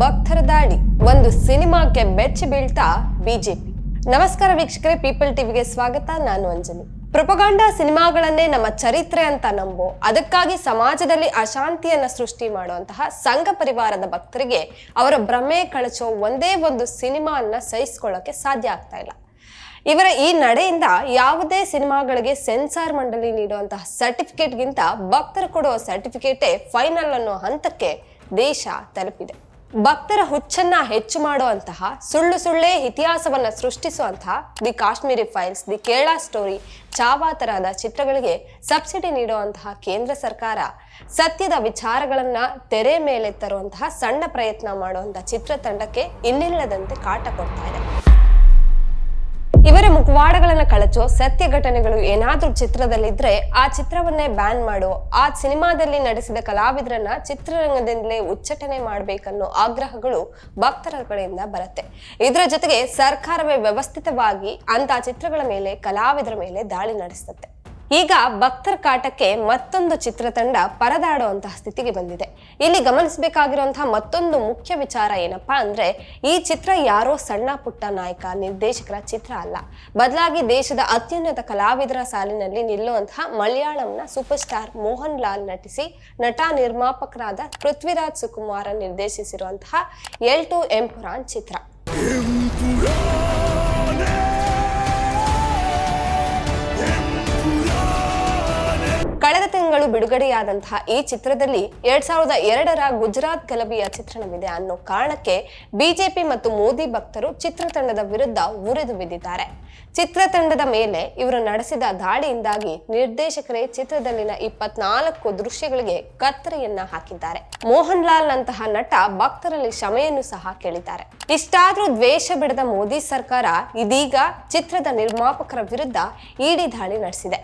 ಭಕ್ತರ ದಾಳಿ, ಒಂದು ಸಿನಿಮಾಕ್ಕೆ ಬೆಚ್ಚಿ ಬೀಳ್ತಾ ಬಿಜೆಪಿ. ನಮಸ್ಕಾರ ವೀಕ್ಷಕರೇ, ಪೀಪಲ್ ಟಿವಿಗೆ ಸ್ವಾಗತ. ನಾನು ಅಂಜಲಿ. ಪ್ರೊಪಗಾಂಡ ಸಿನಿಮಾಗಳನ್ನೇ ನಮ್ಮ ಚರಿತ್ರೆ ಅಂತ ನಂಬೋ, ಅದಕ್ಕಾಗಿ ಸಮಾಜದಲ್ಲಿ ಅಶಾಂತಿಯನ್ನ ಸೃಷ್ಟಿ ಮಾಡುವಂತಹ ಸಂಘ ಪರಿವಾರದ ಭಕ್ತರಿಗೆ ಅವರ ಭ್ರಮೆ ಕಳಚೋ ಒಂದೇ ಒಂದು ಸಿನಿಮಾನ್ನ ಸಹಿಸ್ಕೊಳ್ಳೋಕೆ ಸಾಧ್ಯ ಆಗ್ತಾ ಇಲ್ಲ. ಇವರ ಈ ನಡೆಯಿಂದ ಯಾವುದೇ ಸಿನಿಮಾಗಳಿಗೆ ಸೆನ್ಸಾರ್ ಮಂಡಳಿ ನೀಡುವಂತಹ ಸರ್ಟಿಫಿಕೇಟ್ಗಿಂತ ಭಕ್ತರು ಕೊಡುವ ಸರ್ಟಿಫಿಕೇಟೇ ಫೈನಲ್ ಅನ್ನೋ ಹಂತಕ್ಕೆ ದೇಶ ತಲುಪಿದೆ. ಭಕ್ತರ ಹುಚ್ಚನ್ನ ಹೆಚ್ಚು ಮಾಡುವಂತಹ, ಸುಳ್ಳು ಸುಳ್ಳೇ ಇತಿಹಾಸವನ್ನ ಸೃಷ್ಟಿಸುವಂತಹ the Kashmiri files, the Kerala story, Chhaava ತರಹದ ಚಿತ್ರಗಳಿಗೆ ಸಬ್ಸಿಡಿ ನೀಡುವಂತಹ ಕೇಂದ್ರ ಸರ್ಕಾರ ಸತ್ಯದ ವಿಚಾರಗಳನ್ನ ತೆರೆ ಮೇಲೆ ತರುವಂತಹ ಸಣ್ಣ ಪ್ರಯತ್ನ ಮಾಡುವಂತಹ ಚಿತ್ರತಂಡಕ್ಕೆ ಇನ್ನಿಲ್ಲದಂತೆ ಕಾಟ ಕೊಡ್ತಾ ಇದೆ. ಇವರ ಮುಖವಾಡಗಳನ್ನು ಕಳಚೋ ಸತ್ಯ ಘಟನೆಗಳು ಏನಾದ್ರೂ ಚಿತ್ರದಲ್ಲಿದ್ರೆ ಆ ಚಿತ್ರವನ್ನೇ ಬ್ಯಾನ್ ಮಾಡು, ಆ ಸಿನಿಮಾದಲ್ಲಿ ನಡೆಸಿದ ಕಲಾವಿದರನ್ನ ಚಿತ್ರರಂಗದಿಂದಲೇ ಉಚ್ಚಟನೆ ಮಾಡ್ಬೇಕನ್ನೋ ಆಗ್ರಹಗಳು ಭಕ್ತರ ಕಡೆಯಿಂದ ಬರುತ್ತೆ. ಇದರ ಜೊತೆಗೆ ಸರ್ಕಾರವೇ ವ್ಯವಸ್ಥಿತವಾಗಿ ಅಂತ ಚಿತ್ರಗಳ ಮೇಲೆ, ಕಲಾವಿದರ ಮೇಲೆ ದಾಳಿ ನಡೆಸುತ್ತೆ ಈಗ ಭಕ್ತರ ಕಾಟಕ್ಕೆ ಮತ್ತೊಂದು ಚಿತ್ರತಂಡ ಪರದಾಡುವಂತಹ ಸ್ಥಿತಿಗೆ ಬಂದಿದೆ. ಇಲ್ಲಿ ಗಮನಿಸಬೇಕಾಗಿರುವಂತಹ ಮತ್ತೊಂದು ಮುಖ್ಯ ವಿಚಾರ ಏನಪ್ಪಾ ಅಂದ್ರೆ, ಈ ಚಿತ್ರ ಯಾರೋ ಸಣ್ಣ ಪುಟ್ಟ ನಾಯಕ, ನಿರ್ದೇಶಕರ ಚಿತ್ರ ಅಲ್ಲ. ಬದಲಾಗಿ ದೇಶದ ಅತ್ಯುನ್ನತ ಕಲಾವಿದರ ಸಾಲಿನಲ್ಲಿ ನಿಲ್ಲುವಂತಹ ಮಲಯಾಳಂನ ಸೂಪರ್ ಸ್ಟಾರ್ ಮೋಹನ್ ಲಾಲ್ ನಟಿಸಿ ನಟ ನಿರ್ಮಾಪಕರಾದ ಪೃಥ್ವಿರಾಜ್ ಸುಕುಮಾರ ನಿರ್ದೇಶಿಸಿರುವಂತಹ ಎಲ್ ಟು ಎಂಪುರಾನ್ ಚಿತ್ರ. ಕಳೆದ ತಿಂಗಳು ಬಿಡುಗಡೆಯಾದಂತಹ ಈ ಚಿತ್ರದಲ್ಲಿ ಎರಡ್ ಸಾವಿರದ ಎರಡರ ಗುಜರಾತ್ ಗಲಭೆಯ ಚಿತ್ರಣವಿದೆ ಅನ್ನೋ ಕಾರಣಕ್ಕೆ ಬಿಜೆಪಿ ಮತ್ತು ಮೋದಿ ಭಕ್ತರು ಚಿತ್ರತಂಡದ ವಿರುದ್ಧ ಉರಿದು ಬಿದ್ದಿದ್ದಾರೆ. ಚಿತ್ರತಂಡದ ಮೇಲೆ ಇವರು ನಡೆಸಿದ ದಾಳಿಯಿಂದಾಗಿ ನಿರ್ದೇಶಕರೇ ಚಿತ್ರದಲ್ಲಿನ ಇಪ್ಪತ್ನಾಲ್ಕು ದೃಶ್ಯಗಳಿಗೆ ಕತ್ತರಿಯನ್ನ ಹಾಕಿದ್ದಾರೆ. ಮೋಹನ್ ಲಾಲ್ ನಂತಹ ನಟ ಭಕ್ತರಲ್ಲಿ ಕ್ಷಮೆಯನ್ನು ಸಹ ಕೇಳಿದ್ದಾರೆ. ಇಷ್ಟಾದ್ರೂ ದ್ವೇಷ ಬಿಡದ ಮೋದಿ ಸರ್ಕಾರ ಇದೀಗ ಚಿತ್ರದ ನಿರ್ಮಾಪಕರ ವಿರುದ್ಧ ಇಡಿ ದಾಳಿ ನಡೆಸಿದೆ.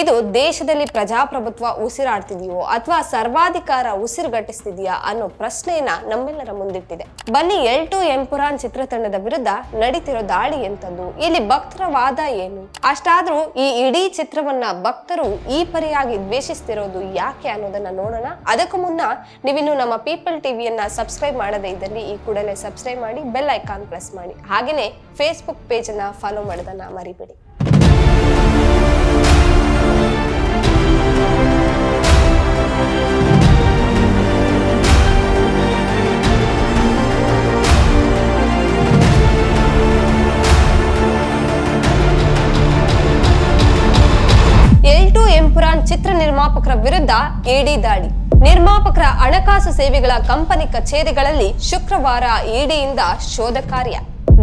ಇದು ದೇಶದಲ್ಲಿ ಪ್ರಜಾಪ್ರಭುತ್ವ ಉಸಿರಾಡ್ತಿದೆಯೋ ಅಥವಾ ಸರ್ವಾಧಿಕಾರ ಉಸಿರುಗಟ್ಟಿಸ್ತಿದೆಯಾ ಅನ್ನೋ ಪ್ರಶ್ನೆಯನ್ನ ನಮ್ಮೆಲ್ಲರ ಮುಂದಿಟ್ಟಿದೆ. ಬನ್ನಿ ಎಲ್ ಟು ಎಂಪುರಾನ್ ಚಿತ್ರತಂಡದ ವಿರುದ್ಧ ನಡೀತಿರೋ ದಾಳಿ ಎಂತದ್ದು? ಇಲ್ಲಿ ಭಕ್ತರ ವಾದ ಏನು? ಅಷ್ಟಾದ್ರೂ ಈ ಇಡೀ ಚಿತ್ರವನ್ನ ಭಕ್ತರು ಈ ಪರಿಯಾಗಿ ದ್ವೇಷಿಸ್ತಿರೋದು ಯಾಕೆ ಅನ್ನೋದನ್ನ ನೋಡೋಣ. ಅದಕ್ಕೂ ಮುನ್ನ ನೀವಿನ್ನು ನಮ್ಮ ಪೀಪಲ್ ಟಿವಿಯನ್ನ ಸಬ್ಸ್ಕ್ರೈಬ್ ಮಾಡದೇ ಇದ್ದಲ್ಲಿ ಈ ಕೂಡಲೇ ಸಬ್ಸ್ಕ್ರೈಬ್ ಮಾಡಿ ಬೆಲ್ ಐಕಾನ್ ಪ್ರೆಸ್ ಮಾಡಿ. ಹಾಗೇನೆ ಫೇಸ್ಬುಕ್ ಪೇಜ್ ಅನ್ನ ಫಾಲೋ ಮಾಡೋದನ್ನ ಮರಿಬೇಡಿ. ವಿರುದ್ಧ ಇಡಿ ದಾಳಿ. ನಿರ್ಮಾಪಕರ ಹಣಕಾಸು ಸೇವೆಗಳ ಕಂಪನಿ ಕಚೇರಿಗಳಲ್ಲಿ ಶುಕ್ರವಾರ ಇಡಿಯಿಂದ ಶೋಧ ಕಾರ್ಯ.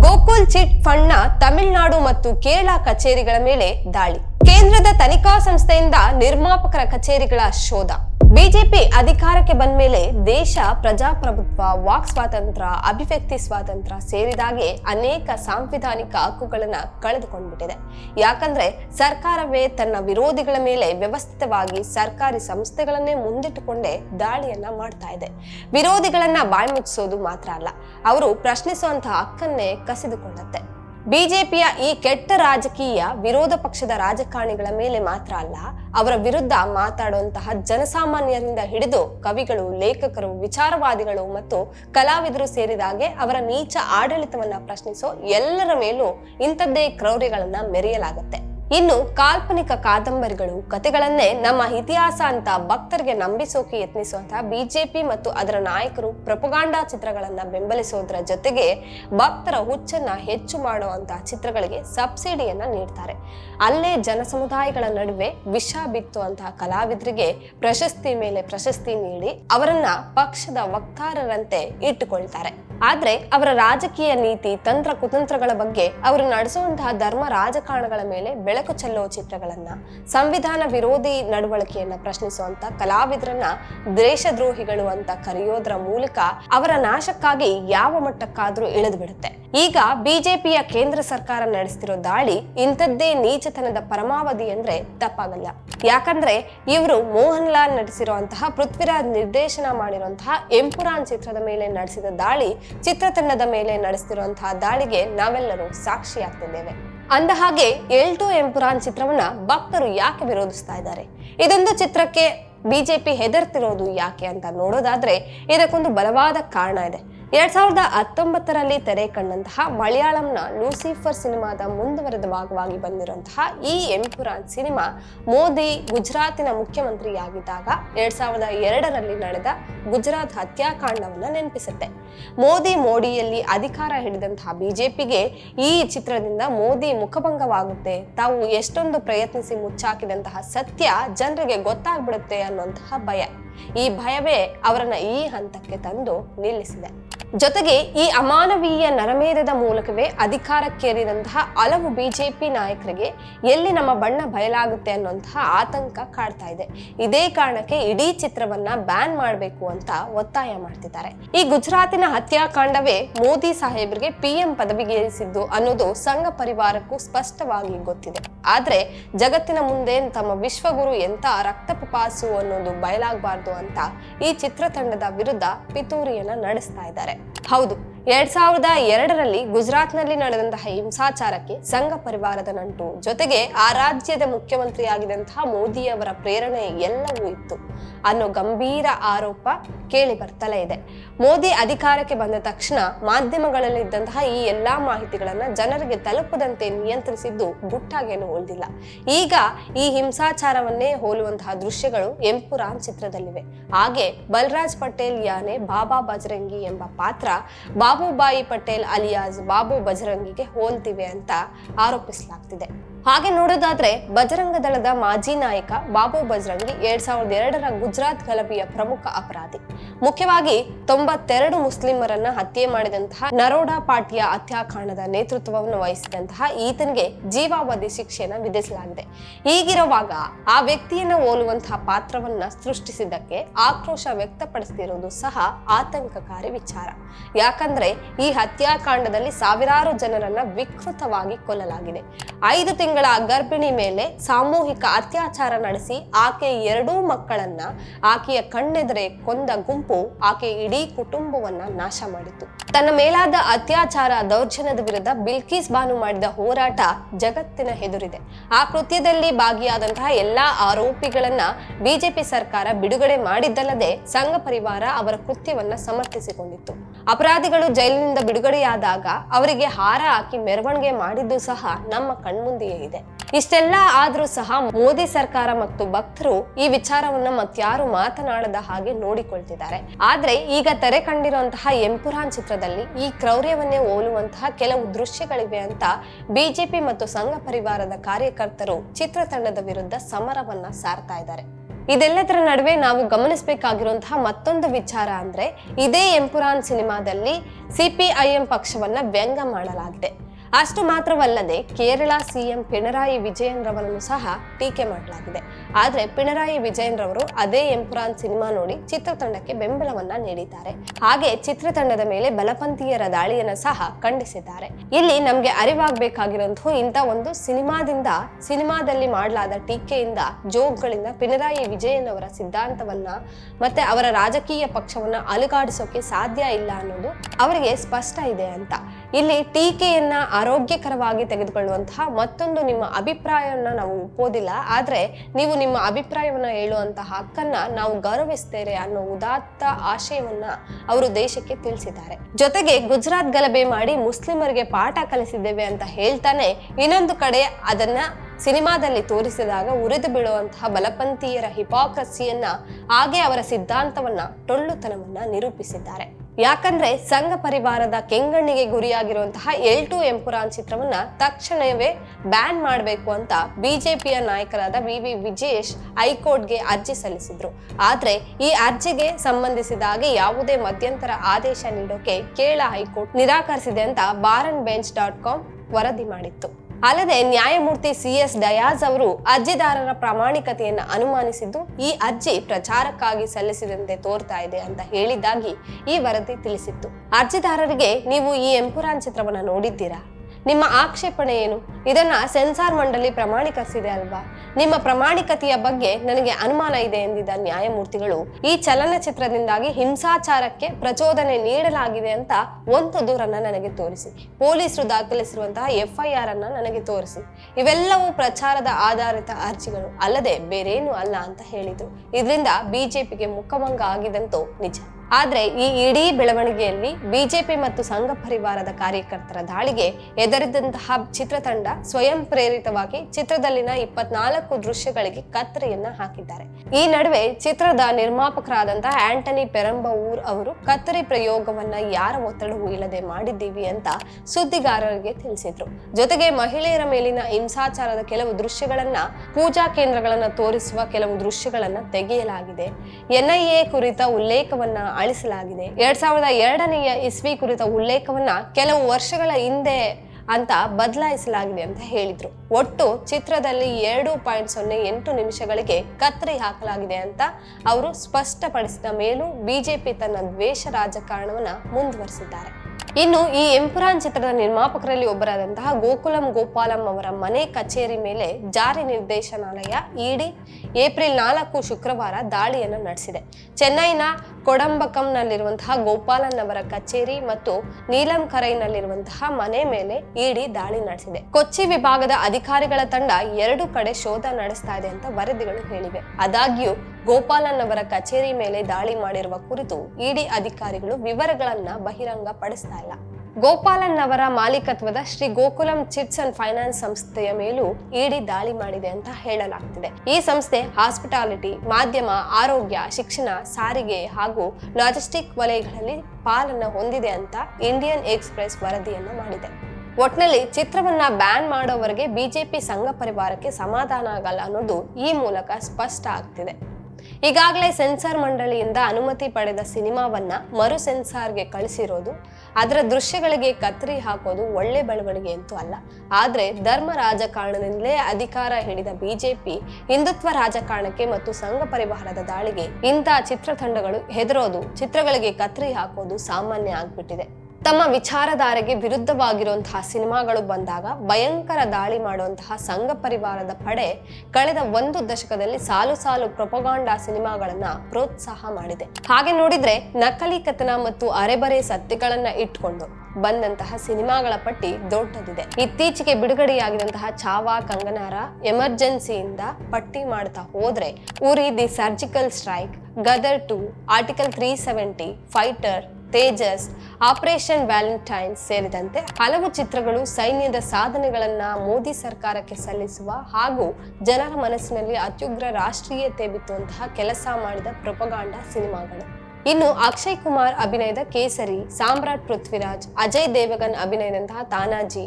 ಗೋಕುಲ್ ಚಿಟ್ ಫಂಡ್ನ ತಮಿಳುನಾಡು ಮತ್ತು ಕೇರಳ ಕಚೇರಿಗಳ ಮೇಲೆ ದಾಳಿ. ಕೇಂದ್ರದ ತನಿಖಾ ಸಂಸ್ಥೆಯಿಂದ ನಿರ್ಮಾಪಕರ ಕಚೇರಿಗಳ ಶೋಧ. ಬಿಜೆಪಿ ಅಧಿಕಾರಕ್ಕೆ ಬಂದ ಮೇಲೆ ದೇಶ, ಪ್ರಜಾಪ್ರಭುತ್ವ, ವಾಕ್ ಸ್ವಾತಂತ್ರ್ಯ, ಅಭಿವ್ಯಕ್ತಿ ಸ್ವಾತಂತ್ರ್ಯ ಸೇರಿದಾಗೆ ಅನೇಕ ಸಾಂವಿಧಾನಿಕ ಹಕ್ಕುಗಳನ್ನ ಕಳೆದುಕೊಂಡ್ಬಿಟ್ಟಿದೆ. ಯಾಕಂದ್ರೆ ಸರ್ಕಾರವೇ ತನ್ನ ವಿರೋಧಿಗಳ ಮೇಲೆ ವ್ಯವಸ್ಥಿತವಾಗಿ ಸರ್ಕಾರಿ ಸಂಸ್ಥೆಗಳನ್ನೇ ಮುಂದಿಟ್ಟುಕೊಂಡೇ ದಾಳಿಯನ್ನ ಮಾಡ್ತಾ ಇದೆ. ವಿರೋಧಿಗಳನ್ನ ಬಾಯಿ ಮುಚ್ಚಿಸೋದು ಮಾತ್ರ ಅಲ್ಲ, ಅವರು ಪ್ರಶ್ನಿಸುವಂತಹ ಹಕ್ಕನ್ನೇ ಕಸಿದುಕೊಳ್ಳುತ್ತೆ. ಬಿಜೆಪಿಯ ಈ ಕೆಟ್ಟ ರಾಜಕೀಯ ವಿರೋಧ ಪಕ್ಷದ ರಾಜಕಾರಣಿಗಳ ಮೇಲೆ ಮಾತ್ರ ಅಲ್ಲ, ಅವರ ವಿರುದ್ಧ ಮಾತಾಡುವಂತಹ ಜನಸಾಮಾನ್ಯರಿಂದ ಹಿಡಿದು ಕವಿಗಳು, ಲೇಖಕರು, ವಿಚಾರವಾದಿಗಳು ಮತ್ತು ಕಲಾವಿದರು ಸೇರಿದಾಗೆ ಅವರ ನೀಚ ಆಡಳಿತವನ್ನ ಪ್ರಶ್ನಿಸೋ ಎಲ್ಲರ ಮೇಲೂ ಇಂಥದ್ದೇ ಕ್ರೌರ್ಯಗಳನ್ನ ಮೆರೆಯಲಾಗತ್ತೆ. ಇನ್ನು ಕಾಲ್ಪನಿಕ ಕಾದಂಬರಿಗಳು, ಕಥೆಗಳನ್ನೇ ನಮ್ಮ ಇತಿಹಾಸ ಅಂತ ಭಕ್ತರಿಗೆ ನಂಬಿಸೋಕೆ ಯತ್ನಿಸುವಂತಹ ಬಿಜೆಪಿ ಮತ್ತು ಅದರ ನಾಯಕರು ಪ್ರಪಗಾಂಡ ಚಿತ್ರಗಳನ್ನ ಬೆಂಬಲಿಸೋದ್ರ ಜೊತೆಗೆ ಭಕ್ತರ ಹುಚ್ಚನ್ನ ಹೆಚ್ಚು ಮಾಡುವಂತಹ ಚಿತ್ರಗಳಿಗೆ ಸಬ್ಸಿಡಿಯನ್ನ ನೀಡ್ತಾರೆ. ಅಲ್ಲೇ ಜನಸಮುದಾಯಗಳ ನಡುವೆ ವಿಷ ಬಿತ್ತುವಂತಹ ಕಲಾವಿದರಿಗೆ ಪ್ರಶಸ್ತಿ ಮೇಲೆ ಪ್ರಶಸ್ತಿ ನೀಡಿ ಅವರನ್ನ ಪಕ್ಷದ ವಕ್ತಾರರಂತೆ ಇಟ್ಟುಕೊಳ್ತಾರೆ. ಆದ್ರೆ ಅವರ ರಾಜಕೀಯ ನೀತಿ, ತಂತ್ರ, ಕುತಂತ್ರಗಳ ಬಗ್ಗೆ ಅವರು ನಡೆಸುವಂತಹ ಧರ್ಮ ರಾಜಕಾರಣಗಳ ಮೇಲೆ ಬೆಳಕು ಚೆಲ್ಲುವ ಚಿತ್ರಗಳನ್ನ, ಸಂವಿಧಾನ ವಿರೋಧಿ ನಡವಳಿಕೆಯನ್ನ ಪ್ರಶ್ನಿಸುವಂತ ಕಲಾವಿದರನ್ನ ದೇಶದ್ರೋಹಿಗಳು ಅಂತ ಕರೆಯೋದ್ರ ಮೂಲಕ ಅವರ ನಾಶಕ್ಕಾಗಿ ಯಾವ ಮಟ್ಟಕ್ಕಾದ್ರೂ ಇಳಿದು ಬಿಡುತ್ತೆ. ಈಗ ಬಿಜೆಪಿಯ ಕೇಂದ್ರ ಸರ್ಕಾರ ನಡೆಸ್ತಿರೋ ದಾಳಿ ಇಂಥದ್ದೇ ನೀಚತನದ ಪರಮಾವಧಿ ಅಂದ್ರೆ ತಪ್ಪಾಗಲ್ಲ. ಯಾಕಂದ್ರೆ ಇವರು ಮೋಹನ್ ಲಾಲ್ ನಡೆಸಿರುವಂತಹ ಪೃಥ್ವಿರಾಜ್ ನಿರ್ದೇಶನ ಮಾಡಿರುವಂತಹ ಎಂಪುರಾನ್ ಚಿತ್ರದ ಮೇಲೆ ನಡೆಸಿದ ದಾಳಿ, ಚಿತ್ರತಂಡದ ಮೇಲೆ ನಡೆಸ್ತಿರುವಂತಹ ದಾಳಿಗೆ ನಾವೆಲ್ಲರೂ ಸಾಕ್ಷಿಯಾಗ್ತಿದ್ದೇವೆ. ಅಂದ ಹಾಗೆ ಎಲ್ ಟು ಎಂಪುರಾನ್ ಚಿತ್ರವನ್ನ ಭಕ್ತರು ಯಾಕೆ ವಿರೋಧಿಸ್ತಾ ಇದ್ದಾರೆ? ಇದೊಂದು ಚಿತ್ರಕ್ಕೆ ಬಿಜೆಪಿ ಹೆದರ್ತಿರೋದು ಯಾಕೆ ಅಂತ ನೋಡೋದಾದ್ರೆ ಇದಕ್ಕೊಂದು ಬಲವಾದ ಕಾರಣ ಇದೆ. ಎರಡ್ ಸಾವಿರದ ಹತ್ತೊಂಬತ್ತರಲ್ಲಿ ತೆರೆ ಕಂಡಂತಹ ಮಲಯಾಳಂನ ಲೂಸಿಫರ್ ಸಿನಿಮಾದ ಮುಂದುವರೆದ ಭಾಗವಾಗಿ ಬಂದಿರುವಂತಹ ಈ ಎಂಪುರಾನ್ ಸಿನಿಮಾ, ಮೋದಿ ಗುಜರಾತಿನ ಮುಖ್ಯಮಂತ್ರಿಯಾಗಿದ್ದಾಗ ಎರಡ್ ಸಾವಿರದ ಎರಡರಲ್ಲಿ ನಡೆದ ಗುಜರಾತ್ ಹತ್ಯಾಕಾಂಡವನ್ನು ನೆನಪಿಸುತ್ತೆ. ಮೋದಿ ಮೋಡಿಯಲ್ಲಿ ಅಧಿಕಾರ ಹಿಡಿದಂತಹ ಬಿಜೆಪಿಗೆ ಈ ಚಿತ್ರದಿಂದ ಮೋದಿ ಮುಖಭಂಗವಾಗುತ್ತೆ. ತಾವು ಎಷ್ಟೊಂದು ಪ್ರಯತ್ನಿಸಿ ಮುಚ್ಚಾಕಿದಂತಹ ಸತ್ಯ ಜನರಿಗೆ ಗೊತ್ತಾಗ್ಬಿಡುತ್ತೆ ಅನ್ನುವಂತಹ ಭಯ. ಈ ಭಯವೇ ಅವರನ್ನ ಈ ಹಂತಕ್ಕೆ ತಂದು ನಿಲ್ಲಿಸಿದೆ. ಜೊತೆಗೆ ಈ ಅಮಾನವೀಯ ನರಮೇಧದ ಮೂಲಕವೇ ಅಧಿಕಾರಕ್ಕೇರಿದಂತಹ ಹಲವು ಬಿಜೆಪಿ ನಾಯಕರಿಗೆ ಎಲ್ಲಿ ನಮ್ಮ ಬಣ್ಣ ಬಯಲಾಗುತ್ತೆ ಅನ್ನುವಂತಹ ಆತಂಕ ಕಾಡ್ತಾ ಇದೆ. ಇದೇ ಕಾರಣಕ್ಕೆ ಇಡೀ ಚಿತ್ರವನ್ನ ಬ್ಯಾನ್ ಮಾಡಬೇಕು ಅಂತ ಒತ್ತಾಯ ಮಾಡ್ತಿದ್ದಾರೆ. ಈ ಗುಜರಾತಿನ ಹತ್ಯಾಕಾಂಡವೇ ಮೋದಿ ಸಾಹೇಬ್ರಿಗೆ ಪಿಎಂ ಪದವಿಗೇರಿಸಿದ್ದು ಅನ್ನೋದು ಸಂಘ ಪರಿವಾರಕ್ಕೂ ಸ್ಪಷ್ಟವಾಗಿ ಗೊತ್ತಿದೆ. ಆದ್ರೆ ಜಗತ್ತಿನ ಮುಂದೆ ತಮ್ಮ ವಿಶ್ವಗುರು ಎಂತ ರಕ್ತಪಿಪಾಸು ಅನ್ನೋದು ಬಯಲಾಗಬಾರ್ದು ಅಂತ ಈ ಚಿತ್ರತಂಡದ ವಿರುದ್ಧ ಪಿತೂರಿಯನ್ನ ನಡೆಸ್ತಾ ಇದ್ದಾರೆ. ಹೌದು. ಎರಡ್ ಸಾವಿರದ ಎರಡರಲ್ಲಿ ಗುಜರಾತ್ನಲ್ಲಿ ನಡೆದಂತಹ ಹಿಂಸಾಚಾರಕ್ಕೆ ಸಂಘ ಪರಿವಾರದ ನಂಟು. ಜೊತೆಗೆ ಆ ರಾಜ್ಯದ ಮುಖ್ಯಮಂತ್ರಿಯಾಗಿದ್ದಂತಹ ಮೋದಿಯವರ ಪ್ರೇರಣೆ ಎಲ್ಲವೂ ಇತ್ತು. ಅನ್ನೋ ಗಂಭೀರ ಆರೋಪ ಕೇಳಿ ಬರ್ತಲೇ ಇದೆ. ಮೋದಿ ಅಧಿಕಾರಕ್ಕೆ ಬಂದ ತಕ್ಷಣ ಮಾಧ್ಯಮಗಳಲ್ಲಿ ಇದ್ದಂತಹ ಈ ಎಲ್ಲಾ ಮಾಹಿತಿಗಳನ್ನ ಜನರಿಗೆ ತಲುಪದಂತೆ ನಿಯಂತ್ರಿಸಿದ್ದು ಗುಟ್ಟಾಗೇನು ಉಳಿದಿಲ್ಲ. ಈಗ ಈ ಹಿಂಸಾಚಾರವನ್ನೇ ಹೋಲುವಂತಹ ದೃಶ್ಯಗಳು ಎಂಪುರಾನ್ ಚಿತ್ರದಲ್ಲಿವೆ. ಹಾಗೆ ಬಲರಾಜ್ ಪಟೇಲ್ ಯಾನೆ ಬಾಬಾ ಬಜರಂಗಿ ಎಂಬ ಪಾತ್ರ ಬಾಬುಬಾಯಿ ಪಟೇಲ್ ಅಲಿಯಾಸ್ ಬಾಬು ಬಜರಂಗಿಗೆ ಹೋಲ್ತಿವೆ ಅಂತ ಆರೋಪಿಸಲಾಗ್ತಿದೆ. ಹಾಗೆ ನೋಡೋದಾದ್ರೆ ಬಜರಂಗ ದಳದ ಮಾಜಿ ನಾಯಕ ಬಾಬು ಬಜರಂಗಿ ಎರಡ್ ಸಾವಿರದ ಎರಡರ ಗುಜರಾತ್ ಗಲಭೆಯ ಪ್ರಮುಖ ಅಪರಾಧಿ. ಮುಖ್ಯವಾಗಿ ತೊಂಬತ್ತೆರಡು ಮುಸ್ಲಿಮರನ್ನ ಹತ್ಯೆ ಮಾಡಿದಂತಹ ನರೋಡಾ ಪಾಟಿಯ ಹತ್ಯಾಕಾಂಡದ ನೇತೃತ್ವವನ್ನು ವಹಿಸಿದಂತಹ ಈತನಿಗೆ ಜೀವಾವಧಿ ಶಿಕ್ಷೆಯನ್ನ ವಿಧಿಸಲಾಗಿದೆ. ಹೀಗಿರುವಾಗ ಆ ವ್ಯಕ್ತಿಯನ್ನ ಹೋಲುವಂತಹ ಪಾತ್ರವನ್ನ ಸೃಷ್ಟಿಸಿದ್ದಕ್ಕೆ ಆಕ್ರೋಶ ವ್ಯಕ್ತಪಡಿಸುತ್ತಿರುವುದು ಸಹ ಆತಂಕಕಾರಿ ವಿಚಾರ. ಯಾಕಂದ್ರೆ ಈ ಹತ್ಯಾಕಾಂಡದಲ್ಲಿ ಸಾವಿರಾರು ಜನರನ್ನ ವಿಕೃತವಾಗಿ ಕೊಲ್ಲಲಾಗಿದೆ. ಐದು ಗರ್ಭಿಣಿ ಮೇಲೆ ಸಾಮೂಹಿಕ ಅತ್ಯಾಚಾರ ನಡೆಸಿ ಆಕೆ ಎರಡೂ ಮಕ್ಕಳನ್ನ ಆಕೆಯ ಕಣ್ಣೆದುರೆ ಕೊಂದ ಗುಂಪು ಆಕೆ ಇಡೀ ಕುಟುಂಬವನ್ನ ನಾಶ ಮಾಡಿತು. ತನ್ನ ಮೇಲಾದ ಅತ್ಯಾಚಾರ ದೌರ್ಜನ್ಯದ ವಿರುದ್ಧ ಬಿಲ್ಕಿಸ್ ಬಾನು ಮಾಡಿದ ಹೋರಾಟ ಜಗತ್ತಿನ ಹೆದುರಿದೆ ಆ ಕೃತ್ಯದಲ್ಲಿ ಭಾಗಿಯಾದಂತಹ ಎಲ್ಲಾ ಆರೋಪಿಗಳನ್ನ ಬಿಜೆಪಿ ಸರ್ಕಾರ ಬಿಡುಗಡೆ ಮಾಡಿದ್ದಲ್ಲದೆ ಸಂಘ ಪರಿವಾರ ಅವರ ಕೃತ್ಯವನ್ನ ಸಮರ್ಥಿಸಿಕೊಂಡಿತ್ತು. ಅಪರಾಧಿಗಳು ಜೈಲಿನಿಂದ ಬಿಡುಗಡೆಯಾದಾಗ ಅವರಿಗೆ ಹಾರ ಹಾಕಿ ಮೆರವಣಿಗೆ ಮಾಡಿದ್ದು ಸಹ ನಮ್ಮ ಕಣ್ಮುಂದೆಯೇ ಇದೆ. ಇಷ್ಟೆಲ್ಲ ಆದ್ರೂ ಸಹ ಮೋದಿ ಸರ್ಕಾರ ಮತ್ತು ಭಕ್ತರು ಈ ವಿಚಾರವನ್ನ ಮತ್ಯಾರು ಮಾತನಾಡದ ಹಾಗೆ ನೋಡಿಕೊಳ್ತಿದ್ದಾರೆ. ಆದ್ರೆ ಈಗ ತೆರೆ ಕಂಡಿರುವಂತಹ ಎಂಪುರಾನ್ ಚಿತ್ರದಲ್ಲಿ ಈ ಕ್ರೌರ್ಯವನ್ನೇ ಹೋಲುವಂತಹ ಕೆಲವು ದೃಶ್ಯಗಳಿವೆ ಅಂತ ಬಿಜೆಪಿ ಮತ್ತು ಸಂಘ ಪರಿವಾರದ ಕಾರ್ಯಕರ್ತರು ಚಿತ್ರತಂಡದ ವಿರುದ್ಧ ಸಮರವನ್ನ ಸಾರ್ತಾ ಇದ್ದಾರೆ. ಇದೆಲ್ಲದರ ನಡುವೆ ನಾವು ಗಮನಿಸಬೇಕಾಗಿರುವಂತಹ ಮತ್ತೊಂದು ವಿಚಾರ ಅಂದ್ರೆ ಇದೇ ಎಂಪುರಾನ್ ಸಿನಿಮಾದಲ್ಲಿ ಸಿಪಿಐಎಂ ಪಕ್ಷವನ್ನ ವ್ಯಂಗ್ಯ ಮಾಡಲಾಗಿದೆ. ಅಷ್ಟು ಮಾತ್ರವಲ್ಲದೆ ಕೇರಳ ಸಿಎಂ ಪಿಣರಾಯಿ ವಿಜಯನ್ ರವರನ್ನು ಸಹ ಟೀಕೆ ಮಾಡಲಾಗಿದೆ. ಆದ್ರೆ ಪಿಣರಾಯಿ ವಿಜಯನ್ ರವರು ಅದೇ ಎಂಪುರಾನ್ ಸಿನಿಮಾ ನೋಡಿ ಚಿತ್ರತಂಡಕ್ಕೆ ಬೆಂಬಲವನ್ನ ನೀಡಿದ್ದಾರೆ. ಹಾಗೆ ಚಿತ್ರತಂಡದ ಮೇಲೆ ಬಲಪಂಥೀಯರ ದಾಳಿಯನ್ನು ಸಹ ಖಂಡಿಸಿದ್ದಾರೆ. ಇಲ್ಲಿ ನಮ್ಗೆ ಅರಿವಾಗಬೇಕಾಗಿರುವಂತಹ ಇಂಥ ಒಂದು ಸಿನಿಮಾದಿಂದ, ಸಿನಿಮಾದಲ್ಲಿ ಮಾಡಲಾದ ಟೀಕೆಯಿಂದ, ಜೋಕ್ಗಳಿಂದ ಪಿಣರಾಯಿ ವಿಜಯನ್ ಅವರ ಸಿದ್ಧಾಂತವನ್ನ ಮತ್ತೆ ಅವರ ರಾಜಕೀಯ ಪಕ್ಷವನ್ನ ಅಲುಗಾಡಿಸೋಕೆ ಸಾಧ್ಯ ಇಲ್ಲ ಅನ್ನೋದು ಅವರಿಗೆ ಸ್ಪಷ್ಟ ಇದೆ ಅಂತ. ಇಲ್ಲಿ ಟೀಕೆಯನ್ನ ಆರೋಗ್ಯಕರವಾಗಿ ತೆಗೆದುಕೊಳ್ಳುವಂತಹ ಮತ್ತೊಂದು ನಿಮ್ಮ ಅಭಿಪ್ರಾಯವನ್ನ ನಾವು ಒಪ್ಪೋದಿಲ್ಲ ಆದ್ರೆ ನೀವು ನಿಮ್ಮ ಅಭಿಪ್ರಾಯವನ್ನ ಹೇಳುವಂತಹ ಹಕ್ಕನ್ನ ನಾವು ಗೌರವಿಸ್ತೇವೆ ಅನ್ನೋ ಉದಾತ್ತ ಆಶಯವನ್ನ ಅವರು ದೇಶಕ್ಕೆ ತಿಳಿಸಿದ್ದಾರೆ. ಜೊತೆಗೆ ಗುಜರಾತ್ ಗಲಭೆ ಮಾಡಿ ಮುಸ್ಲಿಮರಿಗೆ ಪಾಠ ಕಲಿಸಿದ್ದೇವೆ ಅಂತ ಹೇಳ್ತಾನೆ, ಇನ್ನೊಂದು ಕಡೆ ಅದನ್ನ ಸಿನಿಮಾದಲ್ಲಿ ತೋರಿಸಿದಾಗ ಉರಿದು ಬೀಳುವಂತಹ ಬಲಪಂಥೀಯರ ಹಿಪಾಕ್ರಸಿಯನ್ನ ಹಾಗೆ ಅವರ ಸಿದ್ಧಾಂತವನ್ನ, ಟೊಳ್ಳುತನವನ್ನ ನಿರೂಪಿಸಿದ್ದಾರೆ. ಯಾಕಂದ್ರೆ ಸಂಘ ಪರಿವಾರದ ಕೆಂಗಣ್ಣಿಗೆ ಗುರಿಯಾಗಿರುವಂತಹ ಎಲ್ ಟು ಎಂಪುರಾನ್ ಚಿತ್ರವನ್ನ ತಕ್ಷಣವೇ ಬ್ಯಾನ್ ಮಾಡಬೇಕು ಅಂತ ಬಿಜೆಪಿಯ ನಾಯಕರಾದ ವಿ ವಿ ವಿಜಯೇಶ್ ಹೈಕೋರ್ಟ್ಗೆ ಅರ್ಜಿ ಸಲ್ಲಿಸಿದ್ರು. ಆದ್ರೆ ಈ ಅರ್ಜಿಗೆ ಸಂಬಂಧಿಸಿದ ಹಾಗೆ ಯಾವುದೇ ಮಧ್ಯಂತರ ಆದೇಶ ನೀಡೋಕೆ ಕೇರಳ ಹೈಕೋರ್ಟ್ ನಿರಾಕರಿಸಿದೆ ಅಂತ ಬಾರನ್ ಬೆಂಚ್ ಡಾಟ್ ಕಾಮ್ ವರದಿ ಮಾಡಿತ್ತು. ಅಲ್ಲದೆ ನ್ಯಾಯಮೂರ್ತಿ ಸಿ ಎಸ್ ಡಯಾಸ್ ಅವರು ಅರ್ಜಿದಾರರ ಪ್ರಾಮಾಣಿಕತೆಯನ್ನು ಅನುಮಾನಿಸಿದ್ದು, ಈ ಅರ್ಜಿ ಪ್ರಚಾರಕ್ಕಾಗಿ ಸಲ್ಲಿಸಿದಂತೆ ತೋರ್ತಾ ಇದೆ ಅಂತ ಹೇಳಿದ್ದಾಗಿ ಈ ವರದಿ ತಿಳಿಸಿತ್ತು. ಅರ್ಜಿದಾರರಿಗೆ ನೀವು ಈ ಎಂಪುರಾನ್ ಚಿತ್ರವನ್ನ ನೋಡಿದ್ದೀರಾ? ನಿಮ್ಮ ಆಕ್ಷೇಪಣೆ ಏನು? ಇದನ್ನ ಸೆನ್ಸಾರ್ ಮಂಡಳಿ ಪ್ರಮಾಣೀಕರಿಸಿದೆ ಅಲ್ವಾ? ನಿಮ್ಮ ಪ್ರಾಮಾಣಿಕತೆಯ ಬಗ್ಗೆ ನನಗೆ ಅನುಮಾನ ಇದೆ ಎಂದಿದ್ದ ನ್ಯಾಯಮೂರ್ತಿಗಳು, ಈ ಚಲನಚಿತ್ರದಿಂದಾಗಿ ಹಿಂಸಾಚಾರಕ್ಕೆ ಪ್ರಚೋದನೆ ನೀಡಲಾಗಿದೆ ಅಂತ ಒಂದು ದೂರನ್ನ ನನಗೆ ತೋರಿಸಿ. ಪೊಲೀಸರು ದಾಖಲಿಸಿರುವಂತಹ ಎಫ್ಐಆರ್ ಅನ್ನ ನನಗೆ ತೋರಿಸಿ. ಇವೆಲ್ಲವೂ ಪ್ರಚಾರದ ಆಧಾರಿತ ಅರ್ಜಿಗಳು, ಅಲ್ಲದೆ ಬೇರೇನು ಅಲ್ಲ ಅಂತ ಹೇಳಿದ್ರು. ಇದರಿಂದ ಬಿಜೆಪಿಗೆ ಮುಖಭಂಗ ಆಗಿದಂತೂ ನಿಜ. ಆದ್ರೆ ಈ ಇಡೀ ಬೆಳವಣಿಗೆಯಲ್ಲಿ ಬಿಜೆಪಿ ಮತ್ತು ಸಂಘ ಪರಿವಾರದ ಕಾರ್ಯಕರ್ತರ ದಾಳಿಗೆ ಎದರಿದಂತಹ ಚಿತ್ರತಂಡ ಸ್ವಯಂ ಪ್ರೇರಿತವಾಗಿ ಚಿತ್ರದಲ್ಲಿನ ಇಪ್ಪತ್ನಾಲ್ಕು ದೃಶ್ಯಗಳಿಗೆ ಕತ್ತರಿಯನ್ನ ಹಾಕಿದ್ದಾರೆ. ಈ ನಡುವೆ ಚಿತ್ರದ ನಿರ್ಮಾಪಕರಾದಂತಹ ಆಂಟನಿ ಪೆರಂಬವೂರ್ ಅವರು ಕತ್ತರಿ ಪ್ರಯೋಗವನ್ನ ಯಾರ ಒತ್ತಡವೂ ಇಲ್ಲದೆ ಮಾಡಿದ್ದೀವಿ ಅಂತ ಸುದ್ದಿಗಾರರಿಗೆ ತಿಳಿಸಿದ್ರು. ಜೊತೆಗೆ ಮಹಿಳೆಯರ ಮೇಲಿನ ಹಿಂಸಾಚಾರದ ಕೆಲವು ದೃಶ್ಯಗಳನ್ನ, ಪೂಜಾ ಕೇಂದ್ರಗಳನ್ನ ತೋರಿಸುವ ಕೆಲವು ದೃಶ್ಯಗಳನ್ನ ತೆಗೆಯಲಾಗಿದೆ. ಎನ್ಐಎ ಕುರಿತ ಉಲ್ಲೇಖವನ್ನ ಅಳಿಸಲಾಗಿದೆ. ಎರಡ್ ಸಾವಿರದ ಎರಡನೆಯ ಇಸ್ವಿ ಕುರಿತ ಉಲ್ಲೇಖವನ್ನ ಕೆಲವು ವರ್ಷಗಳ ಹಿಂದೆ ಅಂತ ಬದಲಾಯಿಸಲಾಗಿದೆ ಅಂತ ಹೇಳಿದ್ರು. ಒಟ್ಟು ಚಿತ್ರದಲ್ಲಿ ಎರಡು ಪಾಯಿಂಟ್ ಸೊನ್ನೆ ಎಂಟು ನಿಮಿಷಗಳಿಗೆ ಕತ್ತರಿ ಹಾಕಲಾಗಿದೆ ಅಂತ ಅವರು ಸ್ಪಷ್ಟಪಡಿಸಿದ ಮೇಲೂ ಬಿಜೆಪಿ ತನ್ನ ದ್ವೇಷ ರಾಜಕಾರಣವನ್ನ ಮುಂದುವರಿಸಿದ್ದಾರೆ. ಇನ್ನು ಈ ಎಂಪುರಾನ್ ಚಿತ್ರದ ನಿರ್ಮಾಪಕರಲ್ಲಿ ಒಬ್ಬರಾದಂತಹ ಗೋಕುಲಂ ಗೋಪಾಲಂ ಅವರ ಮನೆ ಕಚೇರಿ ಮೇಲೆ ಜಾರಿ ನಿರ್ದೇಶನಾಲಯ ಇಡಿ ಏಪ್ರಿಲ್ ನಾಲ್ಕು ಶುಕ್ರವಾರ ದಾಳಿಯನ್ನು ನಡೆಸಿದೆ. ಚೆನ್ನೈನ ಕೊಡಂಬಕಂನಲ್ಲಿರುವಂತಹ ಗೋಪಾಲನ್ ಅವರ ಕಚೇರಿ ಮತ್ತು ನೀಲಂ ಕರೈನಲ್ಲಿರುವಂತಹ ಮನೆ ಮೇಲೆ ಇಡಿ ದಾಳಿ ನಡೆಸಿದೆ. ಕೊಚ್ಚಿ ವಿಭಾಗದ ಅಧಿಕಾರಿಗಳ ತಂಡ ಎರಡು ಕಡೆ ಶೋಧ ನಡೆಸ್ತಾ ಇದೆ ಅಂತ ವರದಿಗಳು ಹೇಳಿವೆ. ಆದಾಗ್ಯೂ ಗೋಪಾಲನ್ ಅವರ ಕಚೇರಿ ಮೇಲೆ ದಾಳಿ ಮಾಡಿರುವ ಕುರಿತು ಇಡಿ ಅಧಿಕಾರಿಗಳು ವಿವರಗಳನ್ನ ಬಹಿರಂಗ ಪಡಿಸ್ತಾ ಇಲ್ಲ. ಗೋಪಾಲನ್ ಅವರ ಮಾಲೀಕತ್ವದ Shri Gokulam chits and finance ಸಂಸ್ಥೆಯ ಮೇಲೂ ಇಡಿ ದಾಳಿ ಮಾಡಿದೆ ಅಂತ ಹೇಳಲಾಗ್ತಿದೆ. ಈ ಸಂಸ್ಥೆ ಹಾಸ್ಪಿಟಾಲಿಟಿ, ಮಾಧ್ಯಮ, ಆರೋಗ್ಯ, ಶಿಕ್ಷಣ, ಸಾರಿಗೆ ಹಾಗೂ ಲಾಜಿಸ್ಟಿಕ್ ವಲಯಗಳಲ್ಲಿ ಪಾಲನ್ನು ಹೊಂದಿದೆ ಅಂತ ಇಂಡಿಯನ್ ಎಕ್ಸ್ಪ್ರೆಸ್ ವರದಿಯನ್ನು ಮಾಡಿದೆ. ಒಟ್ನಲ್ಲಿ ಚಿತ್ರವನ್ನ ಬ್ಯಾನ್ ಮಾಡೋವರೆಗೆ ಬಿಜೆಪಿ ಸಂಘ ಪರಿವಾರಕ್ಕೆ ಸಮಾಧಾನ ಆಗಲ್ಲ ಅನ್ನೋದು ಈ ಮೂಲಕ ಸ್ಪಷ್ಟ ಆಗ್ತಿದೆ. ಈಗಾಗಲೇ ಸೆನ್ಸಾರ್ ಮಂಡಳಿಯಿಂದ ಅನುಮತಿ ಪಡೆದ ಸಿನಿಮಾವನ್ನ ಮರು ಸೆನ್ಸಾರ್ಗೆ ಕಳಿಸಿರೋದು, ಅದರ ದೃಶ್ಯಗಳಿಗೆ ಕತ್ತರಿ ಹಾಕೋದು ಒಳ್ಳೆ ಬೆಳವಣಿಗೆ ಅಂತೂ ಅಲ್ಲ. ಆದ್ರೆ ಧರ್ಮ ರಾಜಕಾರಣದಿಂದಲೇ ಅಧಿಕಾರ ಹಿಡಿದ ಬಿಜೆಪಿ ಹಿಂದುತ್ವ ರಾಜಕಾರಣಕ್ಕೆ ಮತ್ತು ಸಂಘ ಪರಿವಾರದ ದಾಳಿಗೆ ಇಂಥ ಚಿತ್ರತಂಡಗಳು ಹೆದರೋದು, ಚಿತ್ರಗಳಿಗೆ ಕತ್ತರಿ ಹಾಕೋದು ಸಾಮಾನ್ಯ ಆಗ್ಬಿಟ್ಟಿದೆ. ತಮ್ಮ ವಿಚಾರಧಾರೆಗೆ ವಿರುದ್ಧವಾಗಿರುವಂತಹ ಸಿನಿಮಾಗಳು ಬಂದಾಗ ಭಯಂಕರ ದಾಳಿ ಮಾಡುವಂತಹ ಸಂಘ ಪರಿವಾರದ ಪಡೆ ಕಳೆದ ಒಂದು ದಶಕದಲ್ಲಿ ಸಾಲು ಸಾಲು ಪ್ರೊಪಗಾಂಡಾ ಸಿನಿಮಾಗಳನ್ನ ಪ್ರೋತ್ಸಾಹ ಮಾಡಿದೆ. ಹಾಗೆ ನೋಡಿದ್ರೆ ನಕಲಿ ಕಥನ ಮತ್ತು ಅರೆಬರೆ ಸತ್ಯಗಳನ್ನ ಇಟ್ಕೊಂಡು ಬಂದಂತಹ ಸಿನಿಮಾಗಳ ಪಟ್ಟಿ ದೊಡ್ಡದಿದೆ. ಇತ್ತೀಚೆಗೆ ಬಿಡುಗಡೆಯಾಗಿದಂತಹ ಚಾವಾ ಕಂಗನಾರ ಎಮರ್ಜೆನ್ಸಿಯಿಂದ ಪಟ್ಟಿ ಮಾಡ್ತಾ ಹೋದ್ರೆ Uri the surgical strike, Gadar two, article three seventy, fighter Tejas, operation valentine ಸೇರಿದಂತೆ ಹಲವು ಚಿತ್ರಗಳು ಸೈನ್ಯದ ಸಾಧನೆಗಳನ್ನು ಮೋದಿ ಸರ್ಕಾರಕ್ಕೆ ಸಲ್ಲಿಸುವ ಹಾಗೂ ಜನರ ಮನಸ್ಸಿನಲ್ಲಿ ಅತ್ಯುಗ್ರ ರಾಷ್ಟ್ರೀಯತೆ ಬಿತ್ತುವಂತಹ ಕೆಲಸ ಮಾಡಿದ ಪ್ರೊಪಗಾಂಡ ಸಿನಿಮಾಗಳು. ಇನ್ನು ಅಕ್ಷಯ್ ಕುಮಾರ್ ಅಭಿನಯದ ಕೇಸರಿ, ಸಾಮ್ರಾಟ್ ಪೃಥ್ವಿರಾಜ್, ಅಜಯ್ ದೇವಗನ್ ಅಭಿನಯದಂತಹ ತಾನಾಜಿ,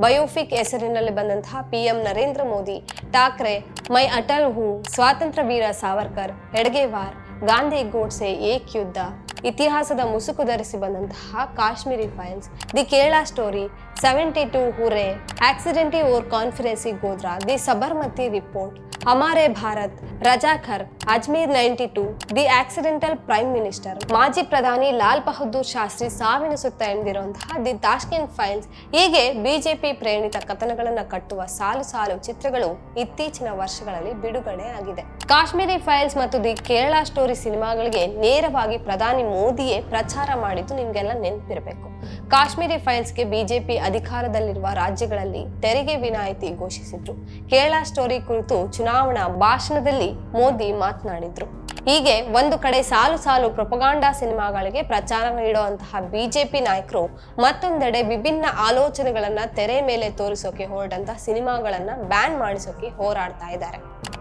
ಬಯೋಫಿಕ್ ಹೆಸರಿನಲ್ಲಿ ಬಂದಂತಹ ಪಿ ಎಂ ನರೇಂದ್ರ ಮೋದಿ, ಠಾಕ್ರೆ, ಮೈ ಅಟಲ್ ಹೂ, ಸ್ವಾತಂತ್ರ್ಯ ವೀರ ಸಾವರ್ಕರ್ ಹೆಡ್ಗೇವಾರ್ ಗಾಂಧಿ ಗೋಡ್ಸೆ ಏಕ್ ಯುದ್ಧ ಇತಿಹಾಸದ ಮುಸುಕು ಧರಿಸಿ ಬಂದಂತಹ Kashmiri files the Kerala story seventy two Hoorain accident or conference Godhra the Sabarmati report Hamare Bharat, Razakar, Ajmer ninety two, the accidental prime minister ಮಾಜಿ ಪ್ರಧಾನಿ ಲಾಲ್ ಬಹದ್ದೂರ್ ಶಾಸ್ತ್ರಿ ಸಾವಿನ ಸುತ್ತ ಎಂದಿರುವಂತಹ ದಿ ತಾಷ್ಕಿನ್ ಫೈಲ್ಸ್. ಹೀಗೆ ಬಿಜೆಪಿ ಪ್ರೇರಿತ ಕಥನಗಳನ್ನು ಕಟ್ಟುವ ಸಾಲು ಸಾಲು ಚಿತ್ರಗಳು ಇತ್ತೀಚಿನ ವರ್ಷಗಳಲ್ಲಿ ಬಿಡುಗಡೆ ಆಗಿದೆ. ಕಾಶ್ಮೀರಿ ಫೈಲ್ಸ್ ಮತ್ತು ದಿ ಕೇರಳ ಸ್ಟೋರಿ ಸಿನಿಮಾಗಳಿಗೆ ನೇರವಾಗಿ ಪ್ರಧಾನಿ ಮೋದಿಯೇ ಪ್ರಚಾರ ಮಾಡಿದ್ದು ನಿಮ್ಗೆಲ್ಲ ನೆನಪಿರಬೇಕು. ಕಾಶ್ಮೀರಿ ಫೈಲ್ಸ್ಗೆ ಬಿಜೆಪಿ ಅಧಿಕಾರದಲ್ಲಿರುವ ರಾಜ್ಯಗಳಲ್ಲಿ ತೆರಿಗೆ ವಿನಾಯಿತಿ ಘೋಷಿಸಿದ್ರು. ಕೇರಳ ಸ್ಟೋರಿ ಕುರಿತು ಚುನಾವಣಾ ಭಾಷಣದಲ್ಲಿ ಮೋದಿ ಮಾತನಾಡಿದ್ರು. ಹೀಗೆ ಒಂದು ಕಡೆ ಸಾಲು ಸಾಲು ಪ್ರೊಪಗಾಂಡಾ ಸಿನಿಮಾಗಳಿಗೆ ಪ್ರಚಾರ ನೀಡುವಂತಹ ಬಿಜೆಪಿ ನಾಯಕರು ಮತ್ತೊಂದೆಡೆ ವಿಭಿನ್ನ ಆಲೋಚನೆಗಳನ್ನ ತೆರೆ ಮೇಲೆ ತೋರಿಸೋಕೆ ಹೊರಟಂತಹ ಸಿನಿಮಾಗಳನ್ನ ಬ್ಯಾನ್ ಮಾಡಿಸೋಕೆ ಹೋರಾಡ್ತಾ ಇದ್ದಾರೆ.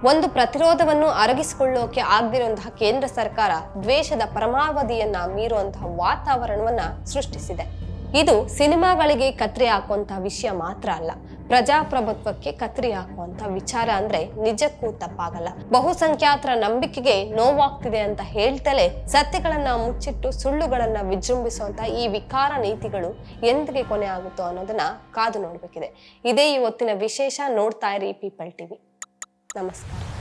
ಒಂದು ಪ್ರತಿರೋಧವನ್ನು ಅರಗಿಸಿಕೊಳ್ಳೋಕೆ ಆಗದಿರುವಂತಹ ಕೇಂದ್ರ ಸರ್ಕಾರ ದ್ವೇಷದ ಪರಮಾವಧಿಯನ್ನ ಮೀರುವಂತಹ ವಾತಾವರಣವನ್ನ ಸೃಷ್ಟಿಸಿದೆ. ಇದು ಸಿನಿಮಾಗಳಿಗೆ ಕತ್ರಿ ಹಾಕುವಂತ ವಿಷಯ ಮಾತ್ರ ಅಲ್ಲ. ಪ್ರಜಾಪ್ರಭುತ್ವಕ್ಕೆ ಕತ್ರಿ ಹಾಕುವಂತ ವಿಚಾರ ಅಂದ್ರೆ ನಿಜಕ್ಕೂ ತಪ್ಪಾಗಲ್ಲ. ಬಹುಸಂಖ್ಯಾತರ ನಂಬಿಕೆಗೆ ನೋವಾಗ್ತಿದೆ ಅಂತ ಹೇಳ್ತಲೇ ಸತ್ಯಗಳನ್ನ ಮುಚ್ಚಿಟ್ಟು ಸುಳ್ಳುಗಳನ್ನ ವಿಜೃಂಭಿಸುವಂತ ಈ ವಿಕಾರ ನೀತಿಗಳು ಎಂದಿಗೆ ಕೊನೆ ಆಗುತ್ತೋ ಅನ್ನೋದನ್ನ ಕಾದು ನೋಡ್ಬೇಕಿದೆ. ಇದೇ ಇವತ್ತಿನ ವಿಶೇಷ ನೋಡ್ತಾ ಇರಿ ಪೀಪಲ್ ಟಿವಿ ನಮಸ್ಕಾರ.